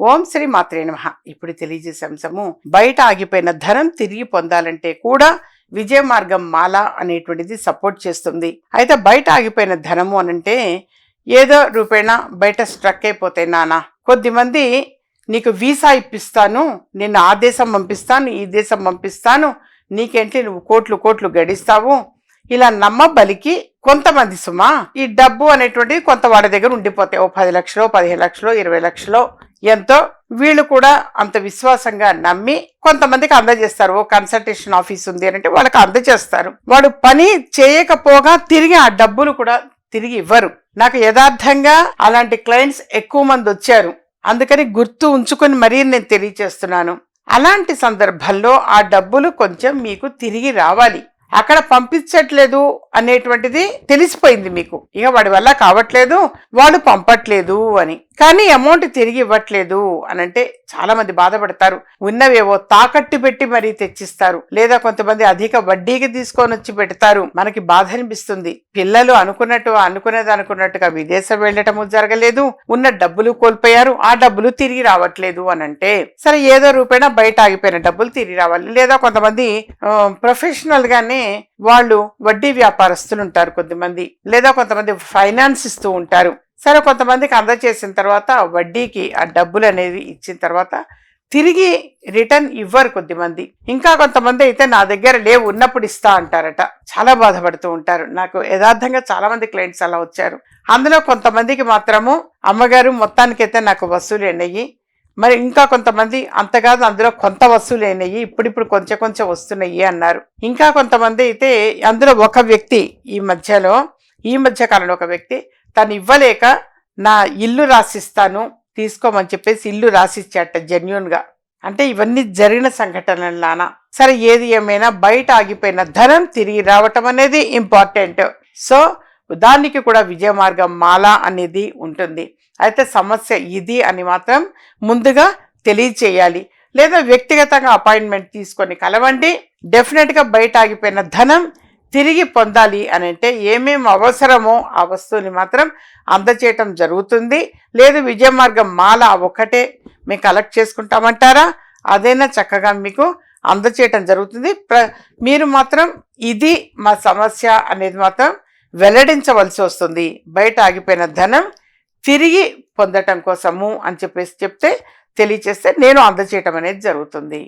ఓం శ్రీ మాత్రే నమ. ఇప్పుడు తెలియజేసే అంశము బయట ఆగిపోయిన ధనం తిరిగి పొందాలంటే కూడా విజయ మార్గం మాల అనేటువంటిది సపోర్ట్ చేస్తుంది. అయితే బయట ఆగిపోయిన ధనము అనంటే ఏదో రూపేణా బయట స్ట్రక్ అయిపోతే నానా. కొద్దిమంది నీకు వీసా ఇప్పిస్తాను నేను ఆ దేశం పంపిస్తాను ఈ దేశం పంపిస్తాను నీకేంటి నువ్వు కోట్లు కోట్లు గడిస్తావు ఇలా నమ్మబలికి కొంతమంది సుమా. ఈ డబ్బు అనేటువంటిది కొంత వాడి దగ్గర ఉండిపోతాయి. ఓ పది లక్షలు పదిహేను లక్షలు ఇరవై లక్షలు ఎంతో వీళ్ళు కూడా అంత విశ్వాసంగా నమ్మి కొంతమందికి అందజేస్తారు ఓ కన్సల్టేషన్ ఆఫీస్ ఉంది అని అంటే వాళ్ళకి అందజేస్తారు. వాడు పని చేయకపోగా తిరిగి ఆ డబ్బులు కూడా తిరిగి ఇవ్వరు. నాకు యథార్థంగా అలాంటి క్లయింట్స్ ఎక్కువ మంది వచ్చారు. అందుకని గుర్తు ఉంచుకొని మరీ నేను తెలియచేస్తున్నాను. అలాంటి సందర్భంలో ఆ డబ్బులు కొంచెం మీకు తిరిగి రావాలి. అక్కడ పంపించట్లేదు అనేటువంటిది తెలిసిపోయింది మీకు. ఇక వాడి వల్ల కావట్లేదు వాడు పంపట్లేదు అని. కానీ అమౌంట్ తిరిగి ఇవ్వట్లేదు అని అంటే చాలా మంది బాధపడతారు. ఉన్నవేవో తాకట్టు పెట్టి మరీ తెచ్చిస్తారు. లేదా కొంతమంది అధిక వడ్డీకి తీసుకొని వచ్చి పెడతారు. మనకి బాధ అనిపిస్తుంది. పిల్లలు అనుకున్నట్టు అనుకునేది అనుకున్నట్టుగా విదేశం వెళ్ళటము జరగలేదు. ఉన్న డబ్బులు కోల్పోయారు. ఆ డబ్బులు తిరిగి రావట్లేదు అని అంటే సరే ఏదో రూపేణా బయట ఆగిపోయిన డబ్బులు తిరిగి రావాలి. లేదా కొంతమంది ప్రొఫెషనల్ గానే వాళ్ళు వడ్డీ వ్యాపారస్తులు ఉంటారు కొద్దిమంది లేదా కొంతమంది ఫైనాన్స్ ఇస్తూ ఉంటారు. సరే కొంతమందికి అందజేసిన తర్వాత వడ్డీకి ఆ డబ్బులు అనేది ఇచ్చిన తర్వాత తిరిగి రిటర్న్ ఇవ్వరు కొద్దిమంది. ఇంకా కొంతమంది అయితే నా దగ్గర లేవు ఉన్నప్పుడు ఇస్తా అంటారట. చాలా బాధపడుతూ ఉంటారు. నాకు యథార్థంగా చాలామంది క్లయింట్స్ అలా వచ్చారు. అందులో కొంతమందికి మాత్రము అమ్మగారు మొత్తానికైతే నాకు వసూలు అయినాయి. మరి ఇంకా కొంతమంది అంతకాదు అందులో కొంత వసూలు అయినాయి ఇప్పుడిప్పుడు కొంచెం కొంచెం వస్తున్నాయి అన్నారు. ఇంకా కొంతమంది అయితే అందులో ఒక వ్యక్తి ఈ మధ్యలో ఈ మధ్య కాలంలో ఒక వ్యక్తి తను ఇవ్వలేక నా ఇల్లు రాసిస్తాను తీసుకోమని చెప్పేసి ఇల్లు రాసిచ్చాట జెన్యున్గా. అంటే ఇవన్నీ జరిగిన సంఘటనలానా సరే ఏది ఏమైనా బయట ఆగిపోయిన ధనం తిరిగి రావటం అనేది ఇంపార్టెంట్. సో దానికి కూడా విజయ మార్గం మాల అనేది ఉంటుంది. అయితే సమస్య ఇది అని మాత్రం ముందుగా తెలియచేయాలి. లేదా వ్యక్తిగతంగా అపాయింట్మెంట్ తీసుకొని కలవండి. డెఫినెట్గా బయట ఆగిపోయిన ధనం తిరిగి పొందాలి అని అంటే ఏమేమి అవసరమో ఆ వస్తువుని మాత్రం అందచేయటం జరుగుతుంది. లేదు విజయ మార్గం మాల ఒకటే మేము కలెక్ట్ చేసుకుంటామంటారా? అదైనా చక్కగా మీకు అందచేయటం జరుగుతుంది. ప్ర మీరు మాత్రం ఇది మా సమస్య అనేది మాత్రం వెల్లడించవలసి వస్తుంది. బయట ఆగిపోయిన ధనం తిరిగి పొందటం కోసము అని చెప్పేసి చెప్తే తెలియచేస్తే నేను అందచేయటం అనేది జరుగుతుంది.